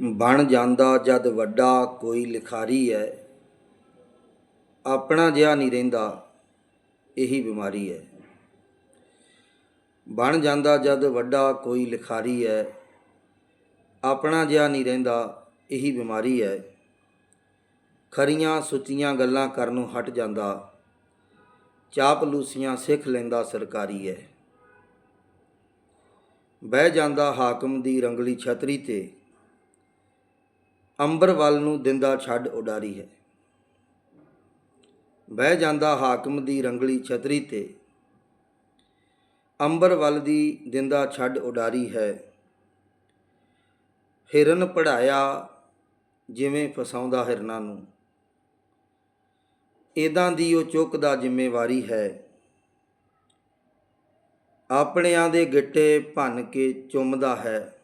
ਬਣ ਜਾਂਦਾ ਜਦ ਵੱਡਾ ਕੋਈ ਲਿਖਾਰੀ ਹੈ ਆਪਣਾ ਜਿਹਾ ਨਹੀਂ ਰਹਿੰਦਾ, ਇਹੀ ਬਿਮਾਰੀ ਹੈ ਬਣ ਜਾਂਦਾ ਜਦ ਵੱਡਾ ਕੋਈ ਲਿਖਾਰੀ ਹੈ ਆਪਣਾ ਜਿਹਾ ਨਹੀਂ ਰਹਿੰਦਾ, ਇਹੀ ਬਿਮਾਰੀ ਹੈ ਖਰੀਆਂ ਸੁੱਚੀਆਂ ਗੱਲਾਂ ਕਰਨੋਂ ਹਟ ਜਾਂਦਾ। ਚਾਪਲੂਸੀਆਂ ਸਿੱਖ ਲੈਂਦਾ ਸਰਕਾਰੀ ਹੈ ਬਹਿ ਜਾਂਦਾ ਹਾਕਮ ਦੀ ਰੰਗਲੀ ਛਤਰੀ ਤੇ। ਅੰਬਰ ਵੱਲ ਨੂੰ ਦਿੰਦਾ ਛੱਡ ਉਡਾਰੀ ਹੈ। ਬਹਿ ਜਾਂਦਾ ਹਾਕਮ ਦੀ ਰੰਗਲੀ ਛਤਰੀ ਤੇ। ਅੰਬਰ ਵੱਲ ਦੀ ਦਿੰਦਾ ਛੱਡ ਉਡਾਰੀ ਹੈ। ਹਿਰਨ ਪੜਾਇਆ ਜਿਵੇਂ ਫਸਾਉਂਦਾ ਹਿਰਨਾਂ ਨੂੰ। ਇਦਾਂ ਦੀ ਉਹ ਚੁੱਕਦਾ ਜ਼ਿੰਮੇਵਾਰੀ ਹੈ। ਆਪਣਿਆਂ ਦੇ ਗਿੱਟੇ ਭੰਨ ਕੇ ਚੁੰਮਦਾ ਹੈ।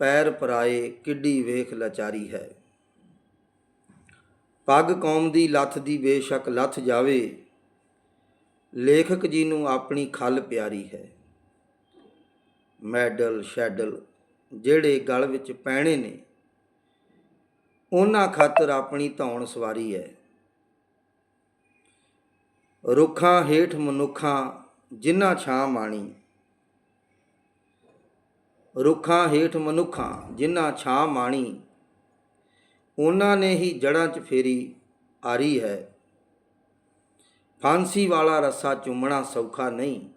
ਪੈਰ ਪਰਾਏ ਕਿੱਡੀ ਵੇਖ ਲਾਚਾਰੀ ਹੈ। ਪੱਗ ਕੌਮ ਦੀ ਲੱਥ ਦੀ ਬੇਸ਼ੱਕ ਲੱਥ ਜਾਵੇ, ਲੇਖਕ ਜੀ ਨੂੰ ਆਪਣੀ ਖੱਲ ਪਿਆਰੀ ਹੈ। ਮੈਡਲ, ਸ਼ੈਡਲ ਜਿਹੜੇ ਗਲ ਵਿੱਚ ਪੈਣੇ ਨੇ, ਉਹਨਾਂ ਖਾਤਰ ਆਪਣੀ ਧੌਣ ਸਵਾਰੀ ਹੈ। ਰੁੱਖਾਂ ਹੇਠ ਮਨੁੱਖਾਂ ਜਿਨ੍ਹਾਂ ਛਾਂ ਮਾਣੀ ਰੁੱਖਾਂ ਹੇਠ ਮਨੁੱਖਾਂ, ਜਿਨ੍ਹਾਂ ਛਾਂ ਮਾਣੀ, ਉਹਨਾਂ ਨੇ ਹੀ ਜੜਾਂ 'ਚ ਫੇਰੀ ਆਰੀ ਹੈ। ਫਾਂਸੀ ਵਾਲਾ ਰੱਸਾ ਚੁੰਮਣਾ ਸੌਖਾ ਨਹੀਂ।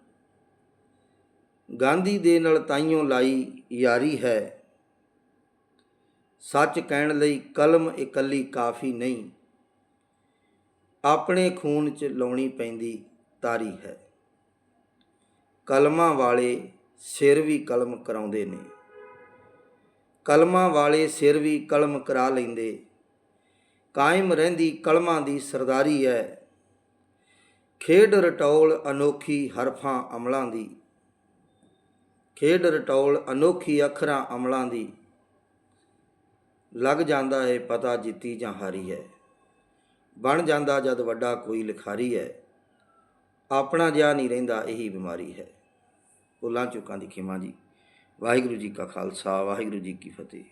ਗਾਂਧੀ ਦੇ ਨਾਲ ਤਾਈਓ ਲਾਈ ਯਾਰੀ ਹੈ। ਸੱਚ ਕਹਿਣ ਲਈ ਕਲਮ ਇਕੱਲੀ ਕਾਫੀ ਨਹੀਂ। ਆਪਣੇ ਖੂਨ 'ਚ ਲਾਉਣੀ ਪੈਂਦੀ ਤਾਰੀ ਹੈ। ਕਲਮਾਂ ਵਾਲੇ ਸਿਰ ਵੀ ਕਲਮ ਕਰਾਉਂਦੇ ਨੇ। ਕਲਮਾਂ ਵਾਲੇ ਸਿਰ ਵੀ ਕਲਮ ਕਰਾ ਲੈਂਦੇ। ਕਾਇਮ ਰਹਿੰਦੀ ਕਲਮਾਂ ਦੀ ਸਰਦਾਰੀ ਹੈ ਖੇਡ ਰਟੌਲ ਅਨੋਖੀ ਹਰਫਾਂ ਅਮਲਾਂ ਦੀ। ਖੇਡ ਰਟੌਲ ਅਨੋਖੀ ਅੱਖਰਾਂ ਅਮਲਾਂ ਦੀ। ਲੱਗ ਜਾਂਦਾ ਹੈ ਪਤਾ ਜਿੱਤੀ ਜਾਂ ਹਾਰੀ ਹੈ ਬਣ ਜਾਂਦਾ ਜਦ ਵੱਡਾ ਕੋਈ ਲਿਖਾਰੀ ਹੈ ਆਪਣਾ ਜਿਹਾ ਨਹੀਂ ਰਹਿੰਦਾ ਇਹੀ ਬਿਮਾਰੀ ਹੈ। ਭੁੱਲਾਂ ਚੁੱਕਾਂ ਦੀ ਖਿਮਾ ਜੀ। ਵਾਹਿਗੁਰੂ ਜੀ ਕਾ ਖਾਲਸਾ ਵਾਹਿਗੁਰੂ ਜੀ ਕੀ ਫਤਿਹ।